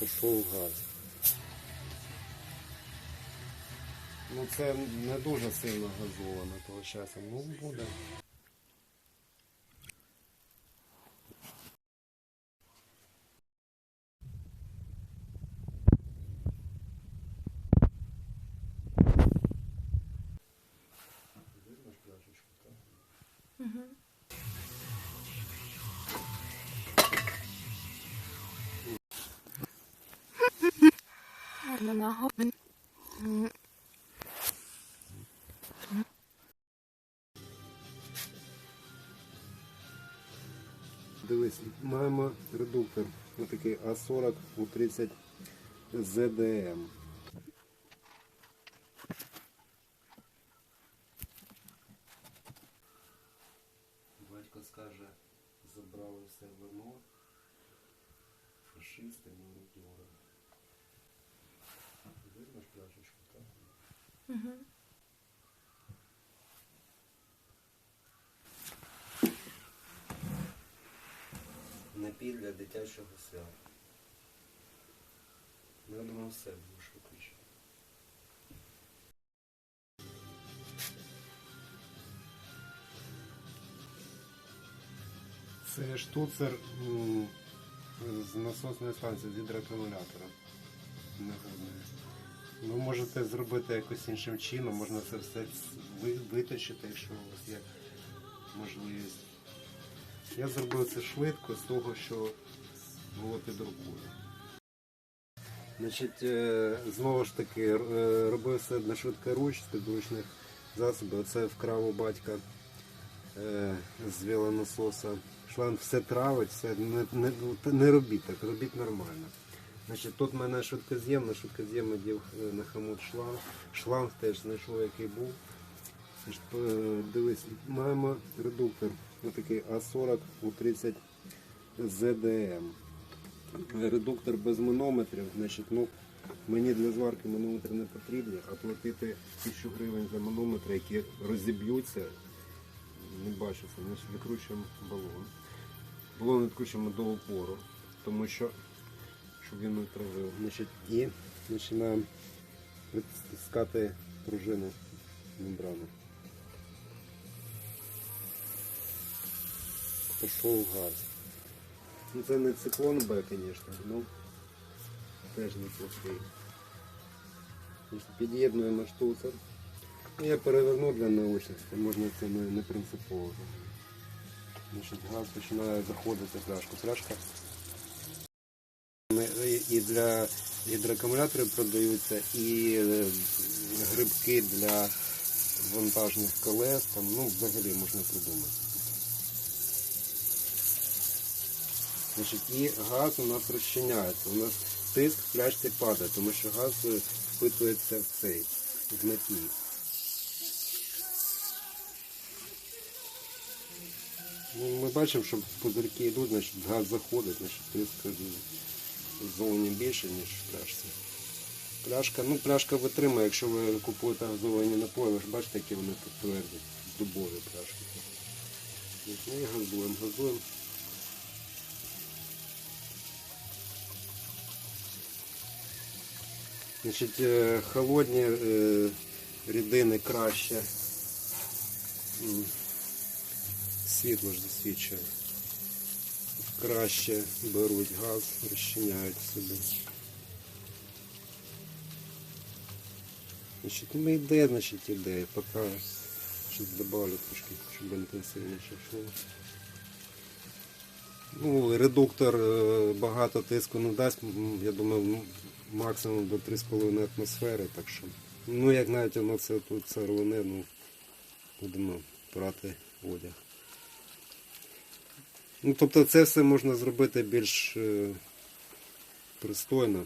пішов газ. Ну це не дуже сильно газовано того часу. Ну буде. Hoppen. Дивись, маємо редуктор отакий А40 у 30 ZDM. Батько скаже, забрали все вино, фашисти, мародьори. Пляшечку, так? Напій для дитячого свята. Ну, я думаю, все будеш виключити. Це штуцер м, з насосної станції з гідроакумулятора. Негодної. Ви можете зробити якось іншим чином, можна це все виточити, якщо у вас є можливість. Я зробив це швидко з того, що було під рукою. Значить, е, знову ж таки, е, робив все на швидкоруч з підручних засобів. Оце вкрав у батька е, з велонасоса. Шланг все травить, все не, не, не робіть так, робіть нормально. Значить, тут мене швидкоз'ємно, швидкоз'ємно дів е, на хомут шланг. Шланг теж знайшов, який був. Е, Дивись, маємо редуктор отакий А40 у 30 ZDM. Редуктор без манометрів, значить, ну, мені для зварки манометри не потрібні, а платити 1000 гривень за манометри, які розіб'ються, не бачу це. Значить, викручуємо балон. Балон відкручуємо до опору, тому що щоб він не травив. Значить, і починаємо відстискати пружину мембрану. Пішов газ. Ну це не циклон Б, звісно, ну теж не плохий. Під'єднуємо штуцер. Ну, Я переверну для наочності, можна це не, принципово. Газ починає заходити в пляшку. Пляшка і для гідроакумуляторів продаються, і е, грибки для вантажних колес, там, ну, взагалі можна придумати. Значить, і газ у нас розчиняється. У нас тиск в пляшці падає, тому що газ е, впитується в цей, в напій. Ну, ми бачимо, що пузирки йдуть, значить газ заходить, значить тиск е, зовні більше, ніж в пляшці. Пляшка, ну пляшка витримує, якщо ви купуєте газовані напої, ви ж бачите, які вони тут тверді, дубові пляшки. Ну і газуємо, газуємо. Значить, е, холодні е, рідини краще. Світло ж засвічує. Краще беруть газ, розчиняють собі. Значить, ну йде, значить іде. Поки щось добавлю трошки, щоб інтенсивніше йшло. Ну, редуктор е, багато тиску не дасть, я думаю, максимум до 3,5 атмосфери, так що. Ну, як навіть воно це тут це ну будемо брати одяг. Ну, тобто це все можна зробити більш е, пристойно.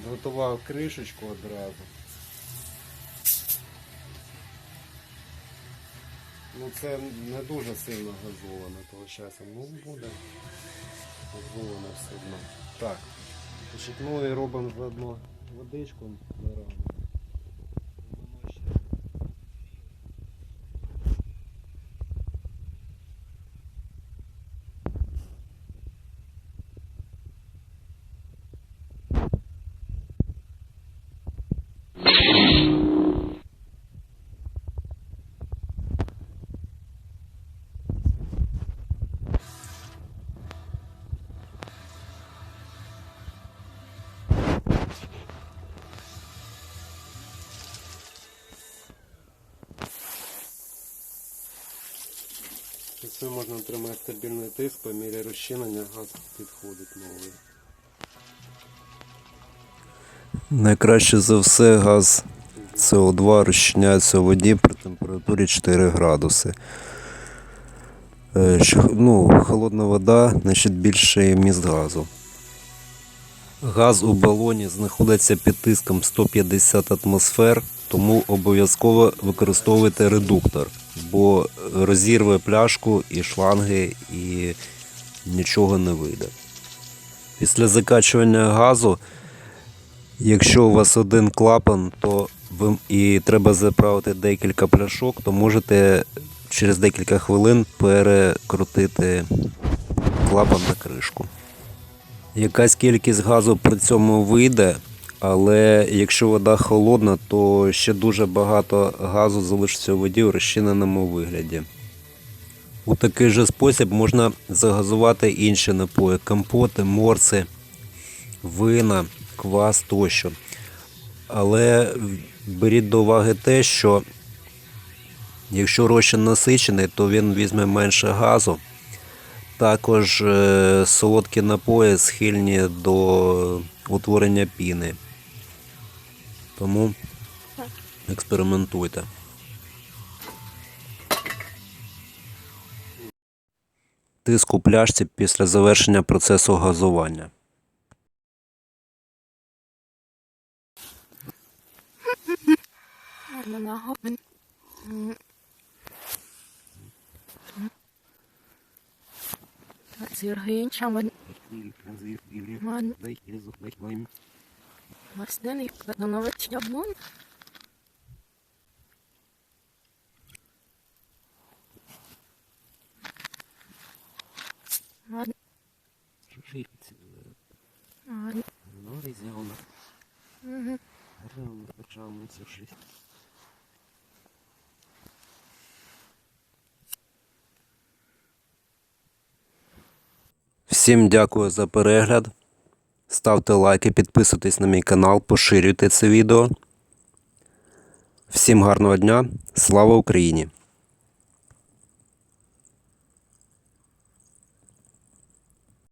Підготував кришечку одразу. Ну це не дуже сильно газовано того часу. Ну буде газовано все одно. Так. Ну і робимо заодно водичку на рану. Це можна отримати стабільний тиск, по мірі розчинення газ підходить новий. Найкраще за все газ СО2 розчиняється у воді при температурі 4 градуси. Е, Ну, холодна вода, значить більший вміст газу. Газ у балоні знаходиться під тиском 150 атмосфер, тому обов'язково використовуйте редуктор, бо розірве пляшку і шланги, і нічого не вийде. Після закачування газу Якщо у вас один клапан, то ви і треба заправити декілька пляшок, то можете через декілька хвилин перекрутити клапан на кришку. Якась кількість газу при цьому вийде, але якщо вода холодна, то ще дуже багато газу залишиться у воді у розчиненому вигляді. У такий же спосіб можна загазувати інші напої, компоти, морси, вина, квас тощо. Але беріть до уваги те, що якщо розчин насичений, то він візьме менше газу. Також е, солодкі напої схильні до утворення піни. Тому експериментуйте. Тиск у пляшці після завершення процесу газування. Сергій Чаман Ман Маслений Катанович Яблон Ман Ман Всім дякую за перегляд. Ставте лайки, підписуйтесь на мій канал, поширюйте це відео. Всім гарного дня. Слава Україні!